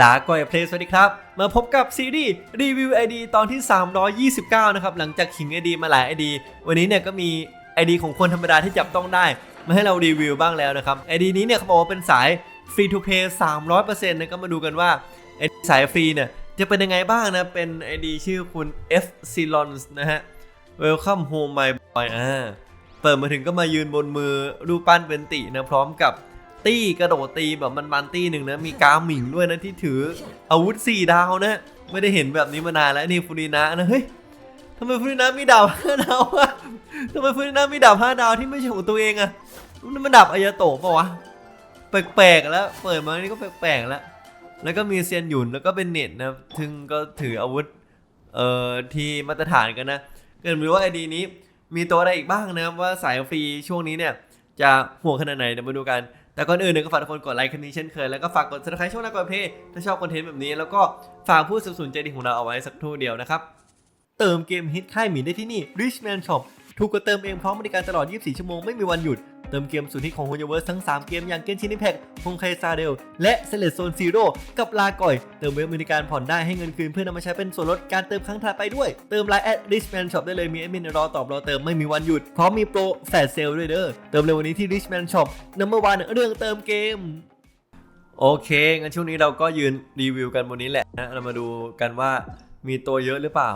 ลาก่อยเพลสวัสดีครับ มาพบกับซีรีส์รีวิว ID ตอนที่ 329 นะครับ หลังจากขิง ID มาหลาย ID วันนี้เนี่ยก็มี ID ของคนธรรมดาที่จับต้องได้ มาให้เรารีวิวบ้างแล้วนะครับ ID นี้เนี่ยเขาบอกว่าเป็นสายฟรีทูเพย์300%นะก็มาดูกันว่า ID สายฟรีเนี่ยจะเป็นยังไงบ้างนะ เป็น ID ชื่อคุณ F c e l o n นะฮะ Welcome home my boy อ่าเปิดมาถึงก็มายืนบนมือรูปปั้นเป็นตินะพร้อมกับ ตี้กระโดดตีแบบมันมันๆตี้หนึ่งนะมีกาหมิงด้วยนะที่ถืออาวุธ4ดาวนะ ไม่ได้เห็นแบบนี้มานานแล้วนี่ฟูรินะนะเฮ้ยทำไมฟูรินะมีดาบห้าดาวอะทำไมฟูรินะมีดาบห้าดาวที่ไม่ใช่ของตัวเองอะนั่นมันดาบอายาโตะปะวะแปลกๆแล้วเปิดมานี่ก็แปลกๆแล้วแล้วก็มีเซียนหยุนแล้วก็เป็นเน็ตนะซึ่งก็ถืออาวุธเอ่อที่มาตรฐานกันนะเกิดไม่รู้ว่าไอดีนี้มีตัวอะไรอีกบ้างนะว่าสายฟรีช่วงนี้เนี่ยจะห่วงขนาดไหนเดี๋ยวมาดูกัน แต่ก่อนอื่นหนึ่งก็ฝากทุกคนกดไลค์คลิปนี้เช่นเคย แล้วก็ฝากกด subscribe ช่องนักกอเพย์ถ้าชอบคอนเทนต์แบบนี้ แล้วก็ฝากผู้สนับสนุนใจดีของเราเอาไว้สักทู่เดียวนะครับ เติมเกมฮิตค่ายหมีได้ที่นี่ Richman Shop ถูกกว่าเติมเองพร้อมบริการตลอด 24 ชั่วโมงไม่มีวันหยุด เติมเกมสุดฮิตของ h o y o v e r s e ทั้ง 3 เกมอย่าง Genshin Impact ฮงไคซาเดล และ s e l e t Zone Zero กับลาก่อย เติมเว็บบริการผ่อนได้ให้เงินคืนเพื่อนำมาใช้เป็นส่วนลดการเติมครั้งถัดไปด้วย เติมไลน์แอด Richman Shop ได้เลยมีแอดมินรอตอบรอเติมไม่มีวันหยุดพร้อมมีโปรแฟลชเซลด้วยเด้อเติมเร็ววันนี้ที่ Richman Shop number one เรื่องเติมเกมโอเค งั้นช่วงนี้เราก็ยืนรีวิวกันบนนี้แหละนะ เรามาดูกันว่ามีตัวเยอะหรือเปล่า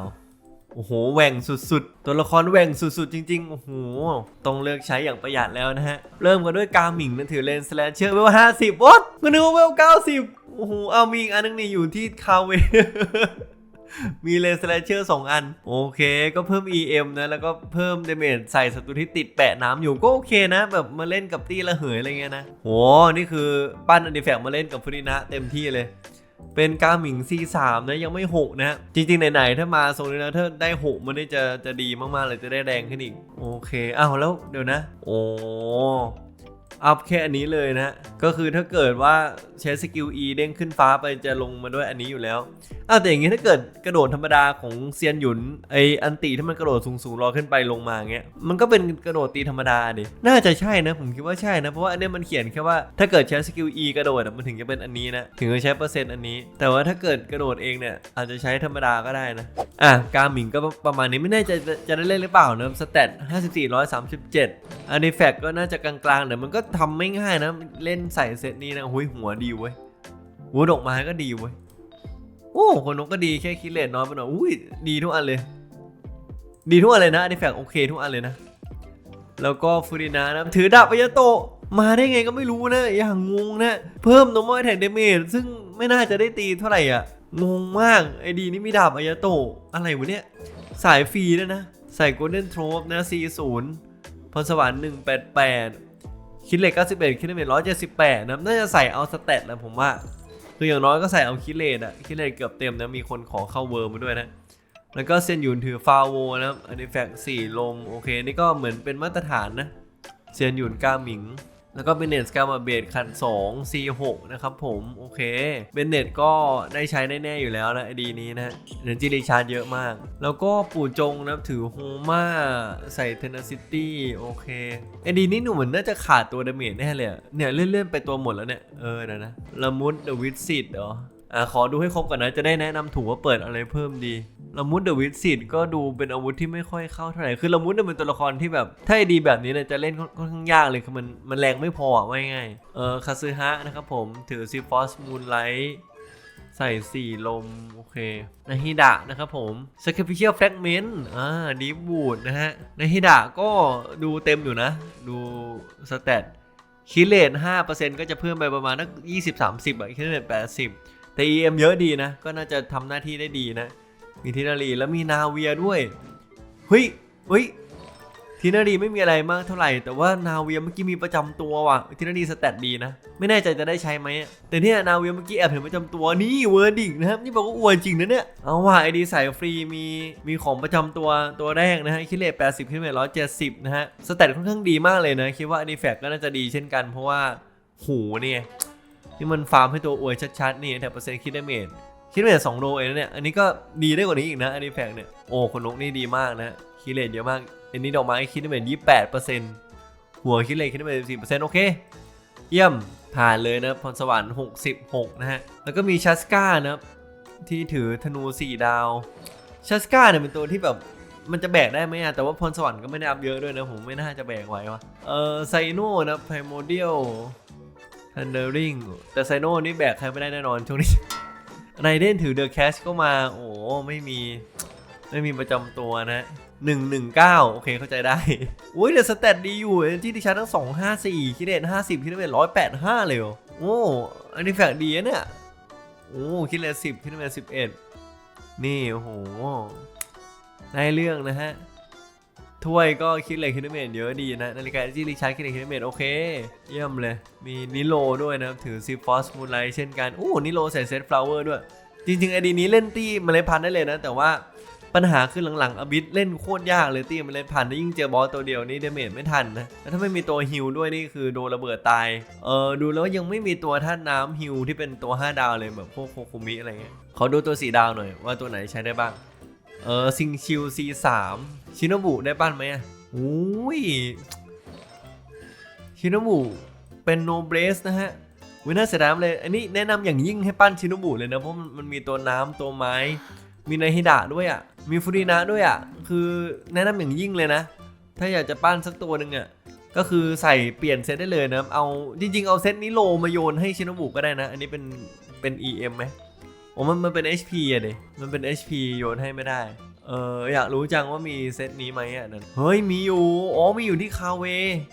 โอ้โหแหว่งสุดๆ ตัวละครแหว่งสุดๆ จริงๆ โอ้โห ต้องเลือกใช้อย่างประหยัดแล้วนะฮะ เริ่มกันด้วยกาหมิงนะถือเลนสแลนเชอร์เวลห้าสิบวอตก็นึกว่าเวลเก้าสิบโอ้โห เอามีอีกอันนึงนี่อยู่ที่คาเวมีเลนสแลนเชอร์สองอัน โอเค ก็เพิ่ม EM นะ แล้วก็เพิ่มเดเมจใส่ศัตรูที่ติดแปะน้ำอยู่ก็โอเคนะ แบบมาเล่นกับตี้ละเหยอะไรเงี้ยนะโหนี่คือปั้นอันดิแฟกมาเล่นกับฟุรินะเต็มที่เลย เป็นกาหมิง C3 นะยังไม่หกนะจริงๆ ไหนๆ ถ้ามาทรงนี้นะถ้าได้หกมันได้จะจะดีมากๆเลยจะได้แรงขึ้นอีก โอเคอ้าวแล้วเดี๋ยวนะ โอ้ อัพแค่อันนี้เลยนะ ก็คือถ้าเกิดว่าใช้สกิล E เด้งขึ้นฟ้าไปจะลงมาด้วยอันนี้อยู่แล้วอ้าวแต่อย่างงี้ถ้าเกิดกระโดดธรรมดาของเซียนหยุนไออันติที่มันกระโดดสูงๆรอขึ้นไปลงมาเงี้ยมันก็เป็นกระโดดตีธรรมดาดิน่าจะใช่นะผมคิดว่าใช่นะเพราะว่าอันเนี้ยมันเขียนแค่ว่าถ้าเกิดใช้สกิล E กระโดดมันถึงจะเป็นอันนี้นะถึงจะใช้เปอร์เซ็นต์อันนี้ แต่ว่าถ้าเกิดกระโดดเองเนี่ยอาจจะใช้ธรรมดาก็ได้นะอะกาหมิงก็ประมาณนี้ไม่แน่ใจจะจะได้เล่นหรือเปล่านะสเตต5437อันนี้แฟกก็น่าจะกลางๆแต่มันก็ทำไม่ง่ายนะ เล่นใส่เซตนี้นะหุยหัวดีเว้ยหัวดอกไม้ก็ดีเว้ยโอ้คนนกก็ดีแค่คิดเลนน้อยไปหน่อยอุ้ยดีทุกอันเลย ดีทุกอันเลยนะอันนี้แฟกโอเคทุกอันเลยนะ แล้วก็ฟูรินานะถือดาบอายาโตมาได้ไงก็ไม่รู้นะ อย่างงงนะ เพิ่มนมอยแทงเดเมจซึ่งไม่น่าจะได้ตีเท่าไหร่อะ งงมาก ไอดีนี่มีดาบอายาโตอะไรวะเนี่ย สายฟรีด้วยนะ ใส่โกลเด้นโทรปนะ 40พรสวรรค์188 คิดเลข91คิดเลข178นะน่าจะใส่เอาสเตตนะผมว่า คืออย่างน้อยก็ใส่เอาคิเลตอะคิเลตเกือบเต็มนะมีคนขอเข้าเวิร์มมาด้วยนะแล้วก็เซนยุนถือฟาโวนะครับอันนี้แฟกสี่ลมโอเคนี่ก็เหมือนเป็นมาตรฐานนะเซียนหยุนกาหมิง แล้วก็เบนเนตสกามาเบดคัน 2 C6 นะครับผมโอเคเบนเนตก็ได้ใช้แน่ๆอยู่แล้วนะไอดีนี้นะเนจิริชาร์เยอะมาก แล้วก็ปู่จงนะถือโฮมาใส่เทนซิตี้โอเคไอดีนี้หนูเหมือนน่าจะขาดตัวดาเมจแน่เลยเนี่ยเลื่อนๆไปตัวหมดแล้วเนี่ยเออนะนะละมุดเดวิดซิตเหรอ อะขอดูให้ครบก่อนนะจะได้แนะนำถูกว่าเปิดอะไรเพิ่มดีละมุดเดอะวิดซิตก็ดูเป็นอาวุธที่ไม่ค่อยเข้าเท่าไหร่คือละมุดเนี่ยเป็นตัวละครที่แบบถ้าไอดีแบบนี้เนี่ยจะเล่นค่อนข้างยากเลยคือมันมันแรงไม่พออะว่าง่ายเออคาซึฮะนะครับผมถือซีฟอสมูนไลท์ใส่สี่ลม โอเคนาฮิดะนะครับผม Sacrificial Fragment อ่าดีบูดนะฮะนาฮิดะก็ดูเต็มอยู่นะ ดูสเตตคิเลต5%ก็จะเพิ่มไปประมาณนัก20-30อะคิเลต80 แต่ EM เยอะดีนะ ก็น่าจะทำหน้าที่ได้ดีนะ มีทินารีแล้วมีนาเวียด้วยเฮ้ยเฮ้ยทินารีไม่มีอะไรมากเท่าไหร่ แต่ว่านาเวียเมื่อกี้มีประจำตัวว่ะทินารีสแตทดีนะ ไม่แน่ใจจะได้ใช้ไหมแต่เนี่ยนาเวียเมื่อกี้แอบเห็นประจำตัวนี่เวอร์ดิกนะครับนี่บอกว่าอวยจริงนะเนี่ยเอาว่ะไอดีสายฟรีมีมีของประจำตัวตัวแรกนะฮะคิเลต80คิเลต170นะฮะสแตทค่อนข้างดีมากเลยนะคิดว่าอันนี้แฟกก็น่าจะดีเช่นกันเพราะว่าหูเนี่ย ที่มันฟาร์มให้ตัวอวยชัดๆ นี่แต่เปอร์เซ็นต์คิดได้เมจคิดเมจสองโลเองนะเนี่ย อันนี้ก็ดีได้กว่านี้อีกนะอันนี้แพงเนี่ย โอ้คนนกนี่ดีมากนะ คิดเลทเยอะมาก อันนี้ดอกไม้คิดได้เมจยี่แปดเปอร์เซ็นต์หัวคิดเลทคิดได้เมจสี่เปอร์เซ็นต์โอเค เยี่ยมผ่านเลยนะพรสวรรค์66นะฮะ แล้วก็มีชัสก้านะที่ถือธนู4ดาวชัสก้าเนี่ยเป็นตัวที่แบบมันจะแบกได้ไหมอะแต่ว่าพรสวรรค์ก็ไม่ได้อัพเยอะด้วยนะผมไม่น่าจะแบกไหววะเออไซโน่นะไพโมเดียล ทันเดอร์ริงแต่ไซโน่นี่แบกใครไม่ได้แน่นอนช่วงนี้ไรเดนถือเดอะแคชก็มา โอ้ไม่มี ไม่มีประจำตัวนะ119โอเคเข้าใจได้อุ้ยเดอะสแตทดีอยู่ที่ดิฉันทั้ง254คิดเดน50คิดเดน185เลยเหรอโอ้อันนี้แฝงดีนะเนี่ยโอ้คิดเลน10คิดเลน11นี่โอ้โหได้เรื่องนะฮะ ถ้วยก็คิดเลยคิดเมตเยอะดีนะนาฬิกาที่ริชาร์ดคิดเลยคิดเมตโอเค เยี่ยมเลย มีนิโลด้วยนะครับถือซีฟอสมูนไลท์เช่นกันอู้นิโลใส่เซตฟลาวเวอร์ด้วย จริงๆไอดีนี้เล่นตี้เมล็ดพันธุ์ได้เลยนะ แต่ว่าปัญหาคือหลังๆอบิสเล่นโคตรยากเลยตี้เมล็ดพันธุ์ยิ่งเจอบอสตัวเดียวนี่เดเมจไม่ทันนะแล้วถ้าไม่มีตัวฮิลด้วยนี่คือโดนระเบิดตายเออดูแล้วยังไม่มีตัวท่านน้ำฮิลที่เป็นตัว 5 ดาวเลยแบบพวกโคคุมิอะไรเงี้ยขอดูตัว4ดาวหน่อยว่าตัวไหนใช้ได้บ้าง เออซิงชิว C3 ชินบุได้ปั้นไหมอะอุ้ยชินบุเป็นโนเบรสนะฮะวิน่าเสียดายมเลย อันนี้แนะนำอย่างยิ่งให้ปั้นชินบุเลยนะ เพราะมันมีตัวน้ำตัวไม้ มีนาฮิดะด้วยอะ มีฟูรินะด้วยอะ คือแนะนำอย่างยิ่งเลยนะ ถ้าอยากจะปั้นสักตัวหนึ่งอะ ก็คือใส่เปลี่ยนเซตได้เลยนะ เอาจริง ๆ เอาเซตนี้โลมาโยนให้ชินโนบุก็ได้นะ อันนี้เป็นเป็น EM ไหม โอ้มันมันเป็น HP อะเดมันเป็น HP โยนให้ไม่ได้ เอออยากรู้จังว่ามีเซตนี้ไหมอะนั่น เฮ้ยมีอยู่ อ๋อมีอยู่ที่คาเว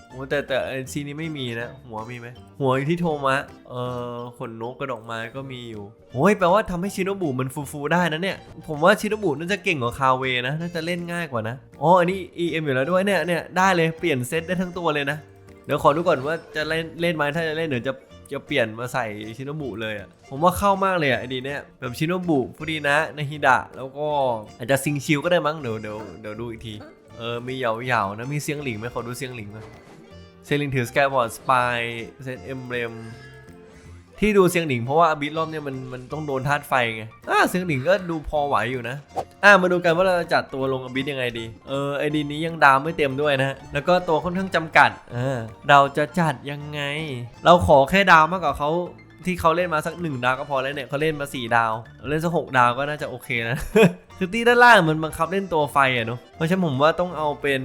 โอ้แต่แต่ไอซีนี้ไม่มีนะ หัวมีไหม หัวอยู่ที่โทมะ เออขนนกกระดอกไม้ก็มีอยู่โอ้ยแปลว่าทำให้ชิโนบุมันฟูๆได้นะเนี่ย ผมว่าชิโนบุน่าจะเก่งกว่าคาเวนะ น่าจะเล่นง่ายกว่านะ อ๋ออันนี้ EM อยู่แล้วด้วยเนี่ยเนี่ยได้เลยเปลี่ยนเซตได้ทั้งตัวเลยนะ เดี๋ยวขอดูก่อนว่าจะเล่นเล่นไหมถ้าจะเล่นเดี๋ยวจะ จะเปลี่ยนมาใส่ชิโนบุเลยอะผมว่าเข้ามากเลยอะไอดีเนี่ยแบบชิโนบุฟูดีนะนาฮิดะแล้วก็อาจจะซิงชิวก็ได้มั้งเดี๋ยวเดี๋ยวเดี๋ยวดูอีกทีเออมีเหยาเหยาๆนะมีเสียงหลิงไหมขอดูเสียงหลิงหน่อยเซียงหลิงถือสแกบอร์ดสปายเซนเอ็มเรม ที่ดูเสียงหนิงเพราะว่าอบิทรอบเนี่ยมันมันต้องโดนธาตุไฟไงอ่าเสียงหนิงก็ดูพอไหวอยู่นะอะมาดูกันว่าเราจะจัดตัวลงอบิทยังไงดี เออไอดีนี้ยังดาวไม่เต็มด้วยนะแล้วก็ตัวค่อนข้างจำกัดเออเราจะจัดยังไง เราขอแค่ดาวมากกว่าเขาที่เขาเล่นมาสักหนึ่งดาวก็พอแล้วเนี่ยเขาเล่นมาสี่ดาวเราเล่นสักหกดาวก็น่าจะโอเคนะ คือตีด้านล่างมันบังคับเล่นตัวไฟอะเนาะเพราะฉะนั้นผมว่าต้องเอาเป็น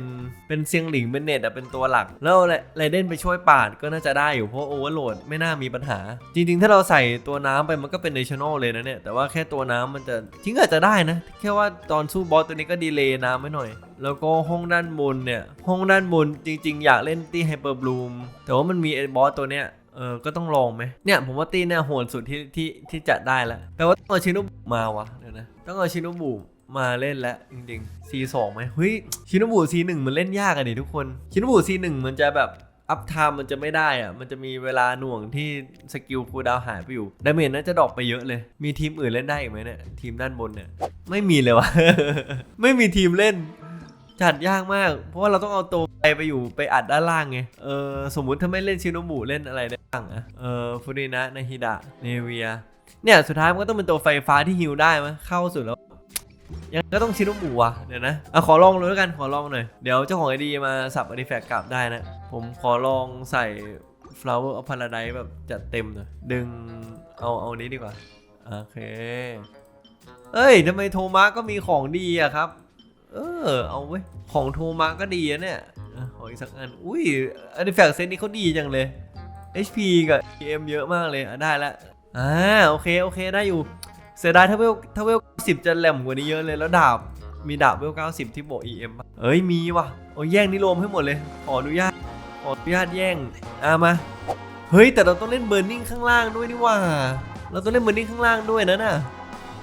เป็นเซียงหลิงเป็นเน็ตอะเป็นตัวหลัก แล้วไรเดนไปช่วยปาดก็น่าจะได้อยู่เพราะโอเวอร์โหลดไม่น่ามีปัญหา จริงๆ ถ้าเราใส่ตัวน้ำไปมันก็เป็นเนชั่นแนลเลยนะเนี่ยแต่ว่าแค่ตัวน้ำมันจะจริงอาจจะได้นะ แค่ว่าตอนสู้บอสตัวนี้ก็ดีเลย์น้ำไว้หน่อย แล้วก็ห้องด้านบนเนี่ยห้องด้านบนจริง ๆ อยากเล่นตีไฮเปอร์บลูมแต่ว่ามันมีไอ้บอสตัวเนี้ยเออ ก็ต้องลองไหมเนี่ยผมว่าตีเนี่ยโหดสุดที่ที่ที่จะได้แล้วแปลว่าต้องเอาชิโนบุมาวะเดี๋ยวนะ ต้องเอาชิโนบุมาเล่นแล้วจริงๆ C2 ไหมเฮ้ยชิโนบุ C1 มันเล่นยากอะดิทุกคนชิโนบุ C1 มันจะแบบอัพไทม์มันจะไม่ได้อะมันจะมีเวลาหน่วงที่สกิลคูดาวหายไปอยู่ดาเมจน่าจะดรอปไปเยอะเลย มีทีมอื่นเล่นได้อีกไหมเนี่ยทีมด้านบนเนี่ยไม่มีเลยวะ ไม่มีทีมเล่น จัดยากมาก เพราะว่าเราต้องเอาตัวไปไปอยู่ไปอัดด้านล่างไงเออสมมุติถ้าไม่เล่นชิโนบุเล่นอะไรได้บ้างอะเออฟูรินะนาฮิดะเนเวีย เนี่ยสุดท้ายมันก็ต้องเป็นตัวไฟฟ้าที่ฮิลได้มั้ยเข้าสุดแล้ว ยังก็ต้องชิโนบุอะเดี๋ยวนะอะขอลองเลยแล้วกันขอลองหน่อย เดี๋ยวเจ้าของไอดีมาสับอาริแฟกต์กลับได้นะ ผมขอลองใส่ flower of paradise แบบจัดเต็มหน่อยดึงเอาเอานี้ดีกว่า โอเค เอ้ยทำไมโทมัสก็มีของดีอะครับ เออ เอาเว้ย ของโทมัสก็ดีอะเนี่ยขออีกสักอัน อุ้ยอาริแฟกต์เซตนี้เขาดีจังเลย HP กับ EM เยอะมากเลยอะได้แล้ว อ่าโอเคโอเคได้อยู่ เสียดายถ้าเวลถ้าเวลสิบจะแหลมกว่านี้เยอะเลยแล้วดาบมีดาบเวล90ที่โบวก EM ปะเอ้ยมีว่ะโอ้ยแย่งนิโรมให้หมดเลย ขออนุญาตขออนุญาตแย่งอะมาเฮ้ยแต่เราต้องเล่นเบ r ร์นิ่งข้างล่างด้วยนี่ว่า เราต้องเล่นเบ r ร์นิ่งข้างล่างด้วยนะน่ะ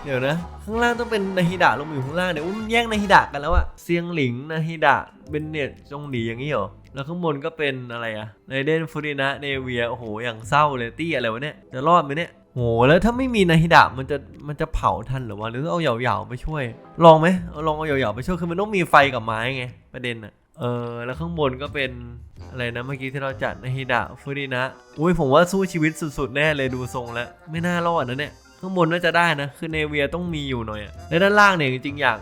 เดี๋ยวนะ ข้างล่างต้องเป็นนาฮิดะลงมาอยู่ข้างล่างเดี๋ยวมันแย่งนาฮิดะกันแล้วอะเซียงหลิงนาฮิดะเบนเน็ตจงหลีอย่างนี้เหรอ แล้วข้างบนก็เป็นอะไรอะไรเดนฟูรินะเนเวีย โอ้โห อย่างเศร้าเลยตี้อะไรวะเนี่ย จะรอดไหมเนี่ยโหแล้วถ้าไม่มีนาฮิดะมันจะมันจะเผาทันหรือวะหรือต้องเอาเหยาๆไปช่วย ลองไหมเอาลองเอาเหยาๆไปช่วยคือมันต้องมีไฟกับไม้ไงประเด็นอะเออแล้วข้างบนก็เป็นอะไรนะเมื่อกี้ที่เราจัดนาฮิดะฟูรินะอุ้ยผมว่าสู้ชีวิตสุดๆแน่เลยดูทรงแล้วไม่น่ารอดนะเนี่ยข้างบนน่าจะได้นะคือเนเวียต้องมีอยู่หน่อยอะและด้านล่างเนี่ยจริงๆอยาก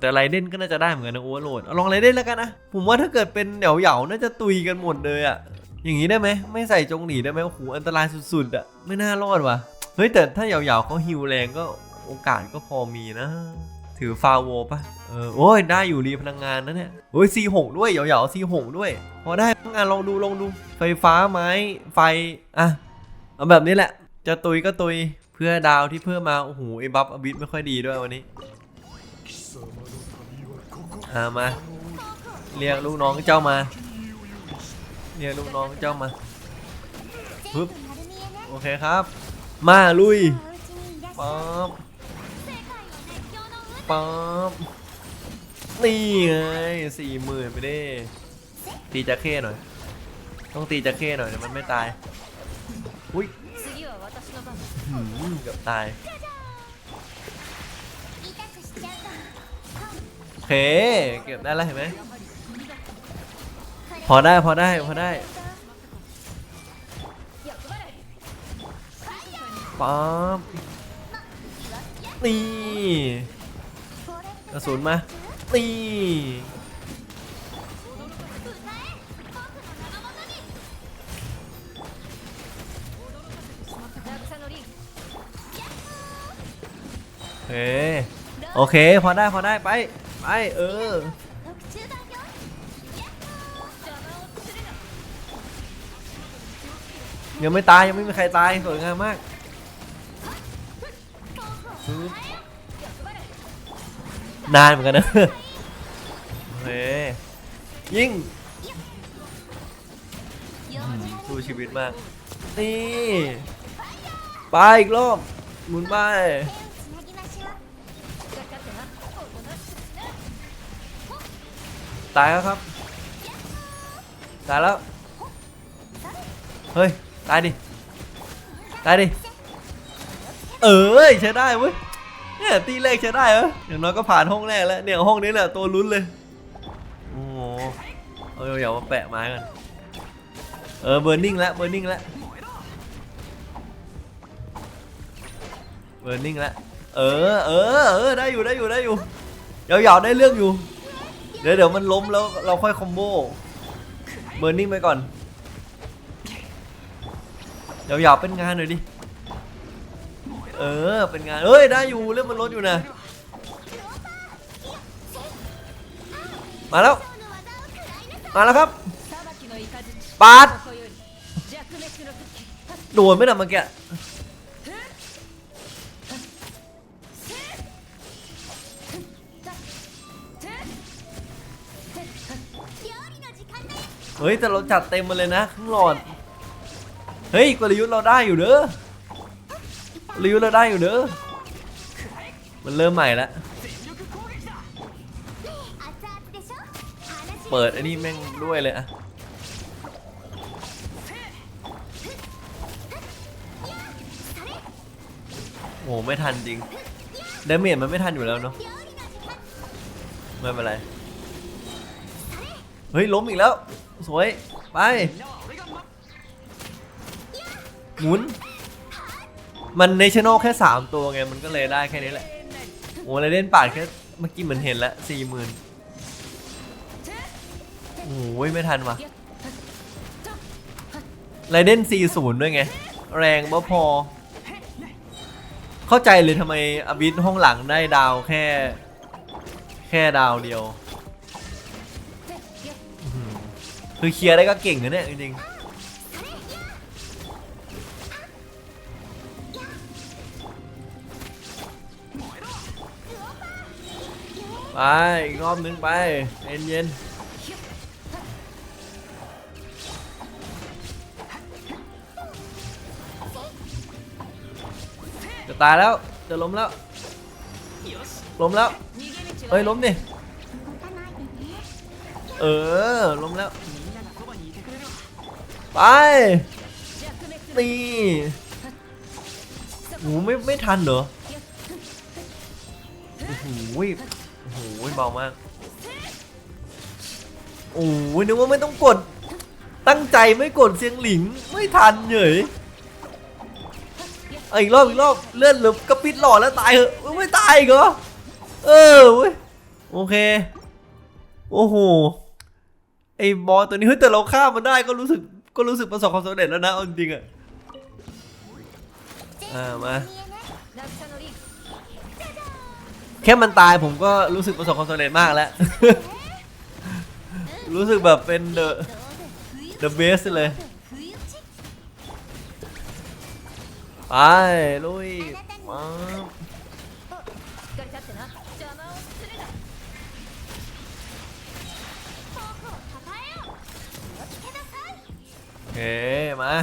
แต่ไรเด่นก็น่าจะได้เหมือนกันนะโอเวอร์โหลดเอาลองไรเด่นแล้วกันนะ ผมว่าถ้าเกิดเป็นเหยาๆน่าจะตุยกันหมดเลยอะอย่างนี้ได้ไหมไม่ใส่จงหนีได้ไหมโอ้โหอันตรายสุดๆอะไม่น่ารอดว่ะเฮ้ยแต่ถ้าเหยาวๆเขาฮิวแรงก็โอกาสก็พอมีนะ ถือฟาโวปะเออโอ้ยได้อยู่รีพลังงานนะเนี่ยโอ้ยซีหงด้วยเหยาๆซีหงด้วย พอได้พลังงานลองดูลองดูไฟฟ้าไม้ไฟอะเอาแบบนี้แหละ จะตุยก็ตุยเพื่อดาวที่เพิ่มมาโอ้โหไอ้บัฟอบิสไม่ค่อยดีด้วยวันนี้่ามา เรียกลูกน้องเจ้ามา เรียกลูกน้องเจ้ามา ปึ๊บ โอเคครับ มาลุยป๊อปป๊อปนี่ไงสี่หมื่นไปดิตีจักเข้หน่อย ต้องตีจักเข้หน่อยเดี๋ยวมันไม่ตาย อุ้ยเกือบตาย เค เก็บได้แล้วเห็นไหมพอได้พอได้พอได้ป๊อมตีกระสุนมานี่โอเค โอเค พอได้ พอได้ ไป ไปเออยังไม่ตายยังไม่มีใครตายสวยงามมากปึ๊บนานเหมือนกันนะโอเคยิงสู้ชีวิตมาก นี่ ไปอีกรอบหมุนไป ตายแล้วครับ ตายแล้ว เฮ้ย ตายดิ ตายดิ เอ้ยใช้ได้เว้ย เนี่ยตีแรกใช้ได้เหรออย่างน้อยก็ผ่านห้องแรกแล้ว เนี่ยห้องนี้แหละตัวลุ้นเลย โอ้โหเอาอย่ามาแปะไม้กัน เออเบอร์นิ่งแล้วเบอร์นิ่งแล้วเบอร์นิ่งแล้วเออเออเออได้อยู่ได้อยู่ได้อยู่ยาวๆได้เรื่องอยู่ เดี๋ยวเดี๋ยวมันล้มแล้วเราค่อยคอมโบเบอร์นิ่งไปก่อนเดี๋ยวยาวเป็นงานหน่อยดิ เออ เป็นงาน เอ้ย ได้อยู่เรื่องมันลดอยู่นะ มาแล้ว มาแล้วครับ ปาดโดนไม่นะเมื่อกี้ เฮ้ยแต่เราจัดเต็มมาเลยนะครึ่งหลอด เฮ้ยกลยุทธ์เราได้อยู่เด้อกลยุทธ์เราได้อยู่เด้อ มันเริ่มใหม่แล้ว เปิดอันนี้แม่งด้วยเลยอะโอ้ไม่ทันจริงเดเมจมันไม่ทันอยู่แล้วเนาะไม่เป็นไร เฮ้ยล้มอีกแล้ว สวย ไป หมุน มันเนชั่นอลแค่ 3 ตัวไง มันก็เลยได้แค่นี้แหละ โอ้ไรเด่นปาดแค่ เมื่อกี้เหมือนเห็นแล้วสี่หมื่นโอ้ยไม่ทันว่ะไรเด่นสี่ศูนย์ด้วยไง แรงบ่พอ เข้าใจเลยทำไมอบิสห้องหลังได้ดาวแค่ แค่ดาวเดียว คือเคลียร์ได้ก็เก่งนะเนี่ยจริงไปอีกรอบนึงไปเย็นเย็นจะตายแล้วจะล้มแล้วล้มแล้วเอ้ยล้มดิเออล้มแล้ว ไปตีโอ้ไม่ไม่ทันเหรอโอ้โหโอ้โหเบามากโอ้ยนึกว่าไม่ต้องกด ตั้งใจไม่กดเสียงหลิงไม่ทันเหยออีกรอบอีกรอบเลื่อนหลบกระปิดหล่อแล้วตายเหรอไม่ตายเหรอเออเว้ยโอเค โอ้โหไอ้บอลตัวนี้เฮ้ยแต่เราฆ่ามันได้ก็รู้สึก ก็รู้สึกประสบความสำเร็จแล้วนะจริงอะมาแค่มันตายผมก็รู้สึกประสบความสำเร็จมากแล้ว รู้สึกแบบเป็น the the best เลย ไปลุยมา เคมา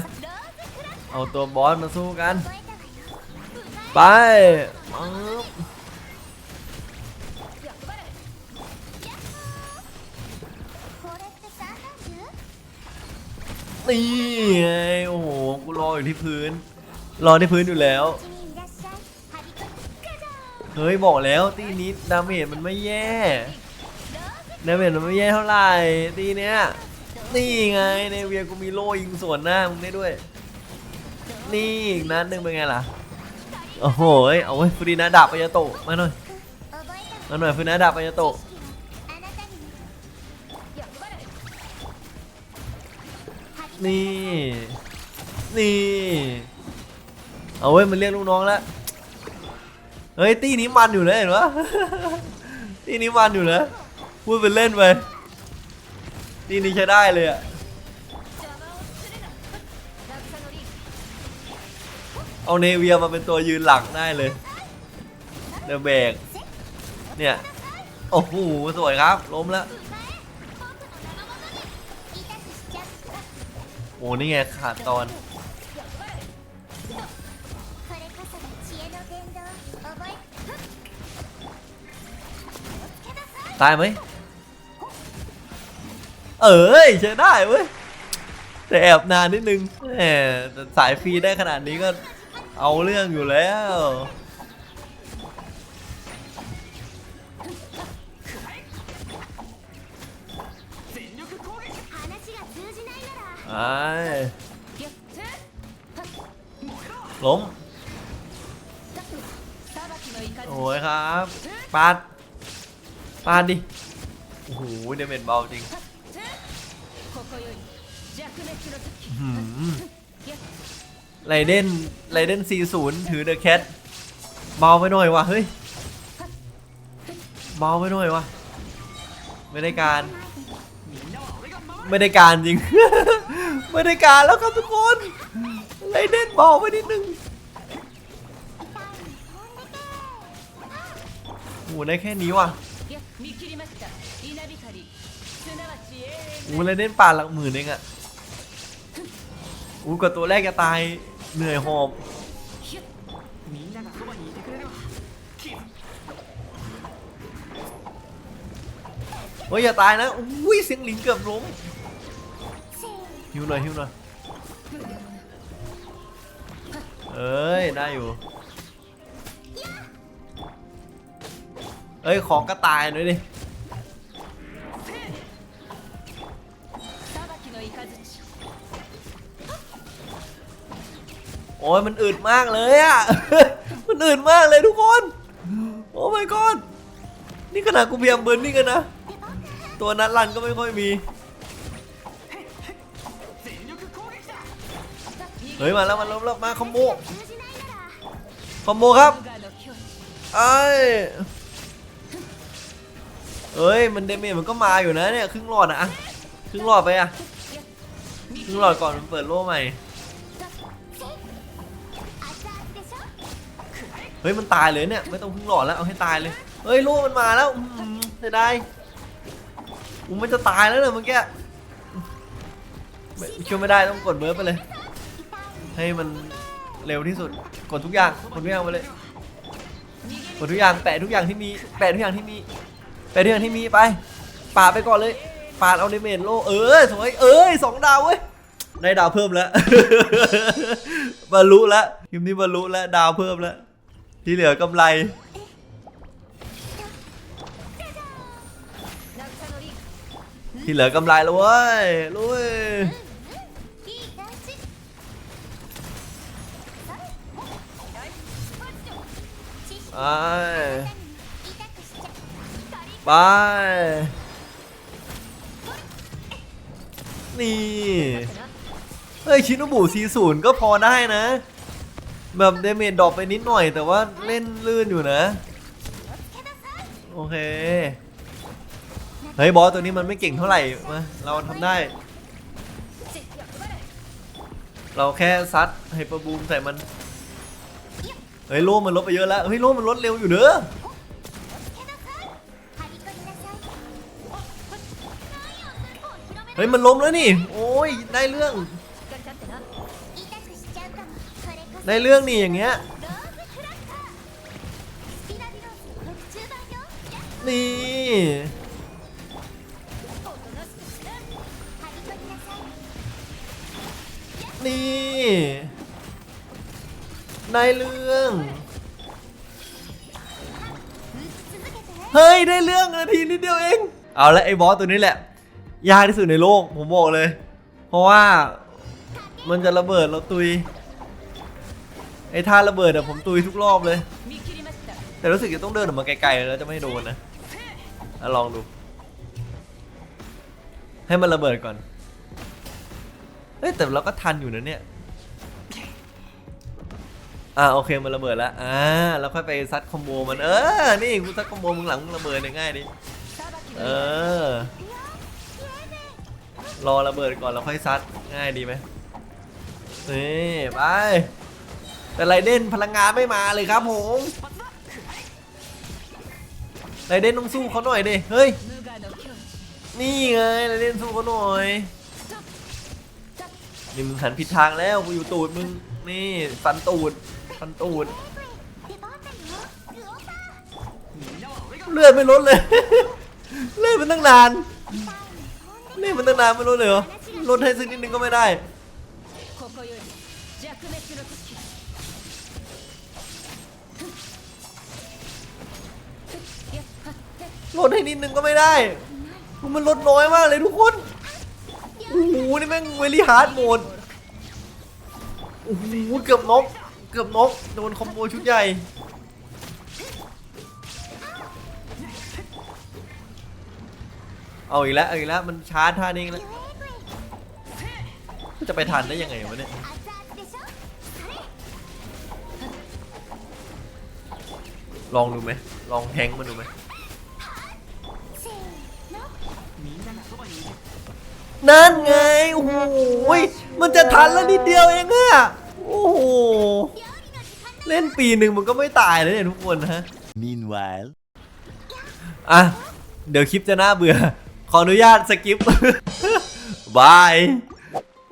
เอาตัวบอสมาสู้กัน ไปนี่ไงโอ้โห กูรออยู่ที่พื้น รอที่พื้นอยู่แล้ว เฮ้ย บอกแล้วตีนี้ดาเมจมันไม่แย่ ดาเมจมันไม่แย่เท่าไหร่ตีเนี้ย นี่ไงในเวียกูมีโล่ยิงสวนหน้ามึงได้ด้วย นี่อีกนัดหนึ่งเป็นไงล่ะ โอ้โห เอาไว้ฟูรินาดาบปยาโตมาหน่อย มาหน่อยฟูรินาดาบปยาโตนี่ นี่ เอาไว้มันเรียกลูกน้องแล้ว เฮ้ยตีนี้มันอยู่เลยเห็นปะตีนี้มันอยู่เลยพูดไปเล่นไป นี่นี่ใช้ได้เลยอะเอาเนเวียมาเป็นตัวยืนหลักได้เลยเดอะเบกเนี่ยโอ้โหสวยครับ ล้มแล้วโอ้นี่ไงขาดตอนตายไหม เอ้ยใช้ได้เว้ยแต่แอบนานนิดนึงแหมสายฟรีได้ขนาดนี้ก็เอาเรื่องอยู่แล้ว ไอ้ล้ม โอ้ยครับ ปาด ปาดดิ โอ้โหเดเมจเบาจริง ไรเดนไรเดน40 ถือเดอะแคทเบาไปหน่อยวะเฮ้ยเบาไปหน่อยวะไม่ได้การ ไม่ได้การจริง ไม่ได้การแล้วครับทุกคนไรเดนเบาไปนิดนึงโอ้โหได้แค่นี้ว่ะ อูเลยเล่นป่าหลักหมื่นเองอะอูกับตัวแรกจะตายเหนื่อยหอบโอ้ยอย่าตายนะอุ้ยเสียงลิงเกือบล้มฮิวหน่อยฮิวหน่อยเอ้ยได้อยู่เอ้ยของก็ตายหน่อยดิ โอ้ยมันอึดมากเลยอะ มันอึดมากเลยทุกคน โอ้ my god นี่ขนาดกูพยายามเบิร์นนี่กันนะ ตัวนัดลันก็ไม่ค่อยมี เฮ้ยมาแล้วมาล้มแล้วมาคอมโบ คอมโบครับไอ้เฮ้ยมันเดเมจมันก็มาอยู่นะเนี่ยครึ่งหลอดอะครึ่งหลอดไปอะครึ่งหลอดก่อนมันเปิดโล่ใหม่ เฮ้ยมันตายเลยเนี่ยไม่ต้องครึ่งหลอดแล้วเอาให้ตายเลยเฮ้ยโล่มันมาแล้วอื้อหือเสียดายกูมันจะตายแล้วเนี่ยเมื่อกี้ช่วยไม่ได้ต้องกดเบิร์ฟไปเลย ให้มันเร็วที่สุดกดทุกอย่างกดทุกอย่างไปเลยกดทุกอย่างแปะทุกอย่างที่มีแปะทุกอย่างที่มีแปะทุกอย่างที่มีไปปาไปก่อนเลยปาดเอาเดเมจโลเออสวยเอ้ยสองดาวเว้ยได้ดาวเพิ่มแล้วบรรลุแล้วทีมนี้บรรลุแล้วดาวเพิ่มแล้ว ที่เหลือกำไร ที่เหลือกำไรแล้วเว้ยลุยไปไปนี่ เฮ้ย ชิโนบุซีศูนย์ก็พอได้นะ แบบเดเมจดรอปไปนิดหน่อย แต่ว่าเล่นลื่นอยู่นะ โอเค เฮ้ยบอสตัวนี้มันไม่เก่งเท่าไหร่มาเราทำได้ เราแค่ซัดไฮเปอร์บูมใส่มัน เฮ้ยโล่มันลดไปเยอะแล้ว เฮ้ยโล่มันลดเร็วอยู่เด้อเฮ้ยมันล้มแล้วนี่ โอ้ยได้เรื่อง ได้เรื่องนี่อย่างเงี้ยนี่นี่ได้เรื่อง เฮ้ย ได้เรื่องนาทีนิดเดียวเอง เอาละไอ้บอสตัวนี้แหละ ยากที่สุดในโลก ผมบอกเลย เพราะว่ามันจะระเบิดเราตุย ไอ้ท่าระเบิดอะผมตุยทุกรอบเลย แต่รู้สึกจะต้องเดินออกมาไกลๆแล้วจะไม่โดนนะอะลองดู ให้มันระเบิดก่อนเอ้ยแต่เราก็ทันอยู่นะเนี่ยอ่าโอเคมันระเบิดแล้วอ่าเราค่อยไปซัดคอมโบมันเออนี่กูซัดคอมโบมึงหลังมึงระเบิดง่ายดิเออรอระเบิดก่อนแล้วค่อยซัดง่ายดีไหมนี่ไป แต่ไรเด่นพลังงานไม่มาเลยครับผมไรเด่นต้องสู้เขาหน่อยดิเฮ้ยนี่ไงไรเด่นสู้เขาหน่อยนี่มึงหันผิดทางแล้วกูอยู่ตูดมึงนี่ฟันตูดฟันตูดเลื่อนไม่ลดเลย เลื่อดมันตั้งนานเลื่อดมันตั้งนานไม่ลดเลยเหรอลดให้สักนิดนึงก็ไม่ได้ ลดให้นิดนึงก็ไม่ได้ มันลดน้อยมากเลยทุกคนโอ้โหนี่แม่งเวลี่ฮาร์ดโหมดโอ้โหเกือบนกเกือบนกโดนคอมโบชุดใหญ่เอาอีกแล้วเอาอีกแล้วมันชาร์จท่านี้แล้วจะไปทันได้ยังไงวะเนี่ยลองดูไหมลองแทงมันดูไหม นั่นไง โอ้โหยมันจะทันแล้วนิดเดียวเองอะโอ้โห เล่นปีหนึ่งมันก็ไม่ตายเลยเนี่ยทุกคนฮะ Meanwhile. อะ เดี๋ยวคลิปจะน่าเบื่อ ขออนุญาตสกิป บาย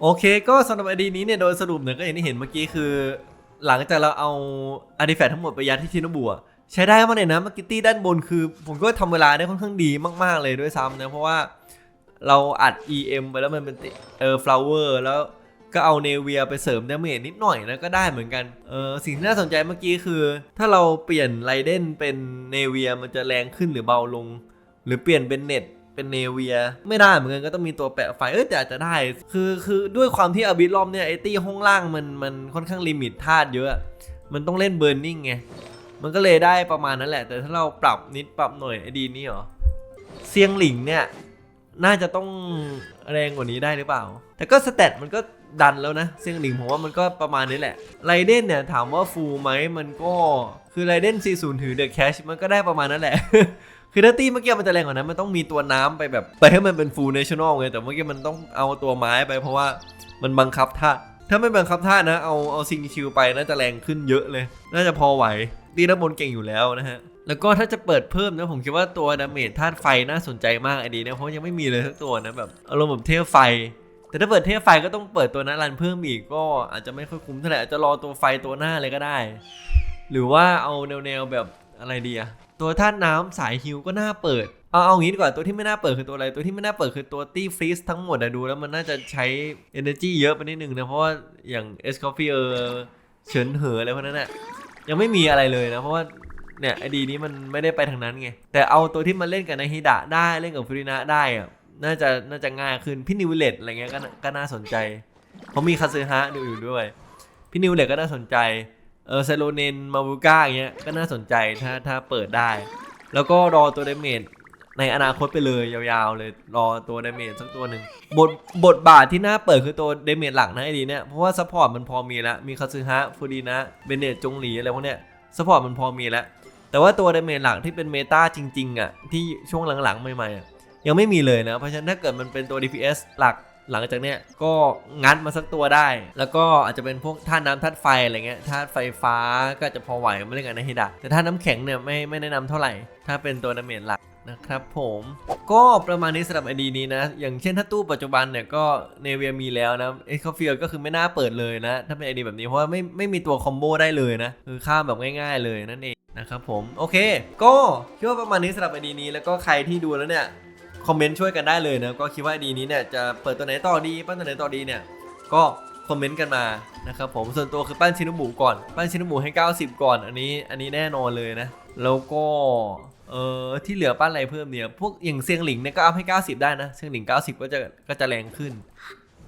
โอเค ก็สำหรับไอดีนี้เนี่ยโดยสรุปเนี่ยก็อย่างที่เห็นเมื่อกี้คือ หลังจากเราเอาอาร์ติแฟกต์ทั้งหมดไปยัดที่ชินบัวใช้ได้มากเลยนะมากิตตี้ด้านบนคือ ผมก็ทำเวลาได้ค่อนข้างดีมากๆเลยด้วยซ้ำนะเพราะว่า เราอัด EM ไปแล้วมันเป็นเออ flower แล้วก็เอาเนเวียไปเสริมดาเมจนิดหน่อยนะก็ได้เหมือนกัน เออสิ่งที่น่าสนใจเมื่อกี้คือ ถ้าเราเปลี่ยนไรเดนเป็นเนเวียมันจะแรงขึ้นหรือเบาลง หรือเปลี่ยนเป็นเน็ตเป็นเนเวีย ไม่ได้เหมือนกันก็ต้องมีตัวแปะไฟเอ้ยแต่อาจจะได้ คือคือด้วยความที่อาบิทรอบเนี่ยไอตี้ห้องล่างมันมันค่อนข้างลิมิตธาตุเยอะ มันต้องเล่นเบิร์นนิ่งไงมันก็เลยได้ประมาณนั้นแหละ แต่ถ้าเราปรับนิดปรับหน่อยไอดีนี่เหรอเซียงหลิงเนี่ย น่าจะต้องแรงกว่านี้ได้หรือเปล่า แต่ก็สเตตมันก็ดันแล้วนะเซียงหลิงผมว่ามันก็ประมาณนี้แหละไรเดนเนี่ยถามว่าฟูลไหมมันก็คือไรเดน40 ถือเดอะแคชมันก็ได้ประมาณนั้นแหละ คือถ้าตีเมื่อกี้มันจะแรงกว่านั้นมันต้องมีตัวน้ำไปแบบ ไปให้มันเป็นฟูลเนชั่นแนลไงแต่เมื่อกี้มันต้องเอาตัวไม้ไปเพราะว่ามันบังคับท่าถ้าไม่บังคับท่านะเอาเอาซิงคิวไปน่าจะแรงขึ้นเยอะเลย น่าจะพอไหวตีด้านบนเก่งอยู่แล้วนะฮะ แล้วก็ถ้าจะเปิดเพิ่มนะผมคิดว่าตัวดาเมจธาตุไฟน่าสนใจมากไอดีนี่ยเพราะยังไม่มีเลยสักตัวนะแบบอารมณ์แบบเทพไฟ แต่ถ้าเปิดเทพไฟก็ต้องเปิดตัวนั้นรันเพิ่มอีกก็อาจจะไม่ค่อยคุ้มเท่าไหร่อาจจะรอตัวไฟตัวหน้าเลยก็ได้ หรือว่าเอาแนวๆแบบอะไรดีอะตัวธาตุน้ำสายฮิวก็น่าเปิดเอาเอางี้ดีกว่าตัวที่ไม่น่าเปิดคือตัวอะไรตัวที่ไม่น่าเปิดคือตัวตี้ฟรีสทั้งหมดอะดูแล้วมันน่าจะใช้ energy เยอะไปนิดนึงนะเพราะว่าอย่างเอสคอฟฟี่เออเฉินเหออะไรพวกนั้นอะยังไม่มีอะไรเลยนะเพราะว่า เนี่ยไอดีนี้มันไม่ได้ไปทางนั้นไง แต่เอาตัวที่มันเล่นกับนาฮิดะได้เล่นกับฟูรินะได้อะน่าจะน่าจะง่ายขึ้นพี่นิวเลตอะไรเงี้ยก็น่าก็น่าสนใจเขามีคาซึฮะดูอยู่ด้วย พี่นิวเลตก็น่าสนใจเออเซโลเนนมาบูก้าอย่างเงี้ยก็น่าสนใจถ้าถ้าเปิดได้ แล้วก็รอตัวเดเมจในอนาคตไปเลยยาวๆเลยรอตัวเดเมจสักตัวหนึ่งบทบทบาทที่น่าเปิดคือตัวเดเมจหลักนะไอ้ดีเนี่ยเพราะว่าซัพพอร์ตมันพอมีแล้ว มีคาซึฮะฟูดีนะเบเนตจงหลีอะไรพวกเนี้ยซัพพอร์ตมันพอมีแล้ว แต่ว่าตัวเดเมจหลักที่เป็นเมตาจริงๆอะที่ช่วงหลังๆใหม่ๆอะยังไม่มีเลยนะ เพราะฉะนั้นถ้าเกิดมันเป็นตัว DPS หลักหลังจากเนี้ยก็งัดมาสักตัวได้ แล้วก็อาจจะเป็นพวกธาน้ำธาตุไฟอะไรเงี้ยธาตุไฟฟ้าก็จจะพอไหวไม่เล่นกันในฮิดะแต่ธาน้ำแข็งเนี่ยไม่ไม่แนะนำเท่าไหร่ ถ้าเป็นตัวดาเมจหลักนะครับผมก็ประมาณนี้สำหรับไอดีนี้นะ อย่างเช่นถ้าตู้ปัจจุบันเนี่ยก็เนเวียมีแล้วนะเอ็กซ์ฟิลก็คือไม่น่าเปิดเลยนะ ถ้าเป็นไอดีแบบนี้เพราะว่าไม่ไม่มีตัวคอมโบได้เลยนะ คือข้ามแบบง่ายๆเลยนั่นเอง นะครับผม โอเค ก็คิดว่าประมาณนี้สำหรับไอดีนี้แล้วก็ใครที่ดูแล้วเนี่ยคอมเมนต์ช่วยกันได้เลยนะก็คิดว่าดีนี้เนี่ยจะเปิดตัวไหนต่อดีปั้นตัวไหนต่อดีเนี่ยก็คอมเมนต์กันมานะครับผมส่วนตัวคือปั้นชินบุก่อน ปั้นชินบุให้ 90 ก่อน อันนี้อันนี้แน่นอนเลยนะ แล้วก็เออที่เหลือปั้นอะไรเพิ่มเนี่ยพวกอย่างเซียงหลิงเนี่ยก็อัพให้ 90 ได้นะเซียงหลิง 90 ก็จะก็จะแรงขึ้น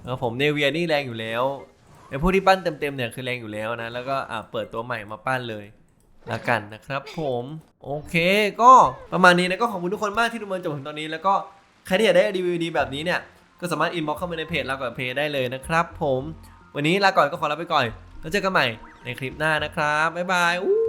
นะครับผมเนเวียนี่แรงอยู่แล้วแต่พวกที่ปั้นเต็มๆเนี่ยคือแรงอยู่แล้วนะแล้วก็อะเปิดตัวใหม่มาปั้นเลย ละกันนะครับผมโอเค ก็ประมาณนี้นะก็ขอบคุณทุกคนมากที่ดูมาจนถึงตอนนี้ แล้วก็ใครที่อยากได้รีวิวดีแบบนี้เนี่ยก็สามารถอินบ็อกเข้ามาในเพจเรากับเพจได้เลยนะครับ ผม วันนี้ลาก่อนก็ขอลาไปก่อนแล้วเจอกันใหม่ในคลิปหน้านะครับบ๊ายบายอู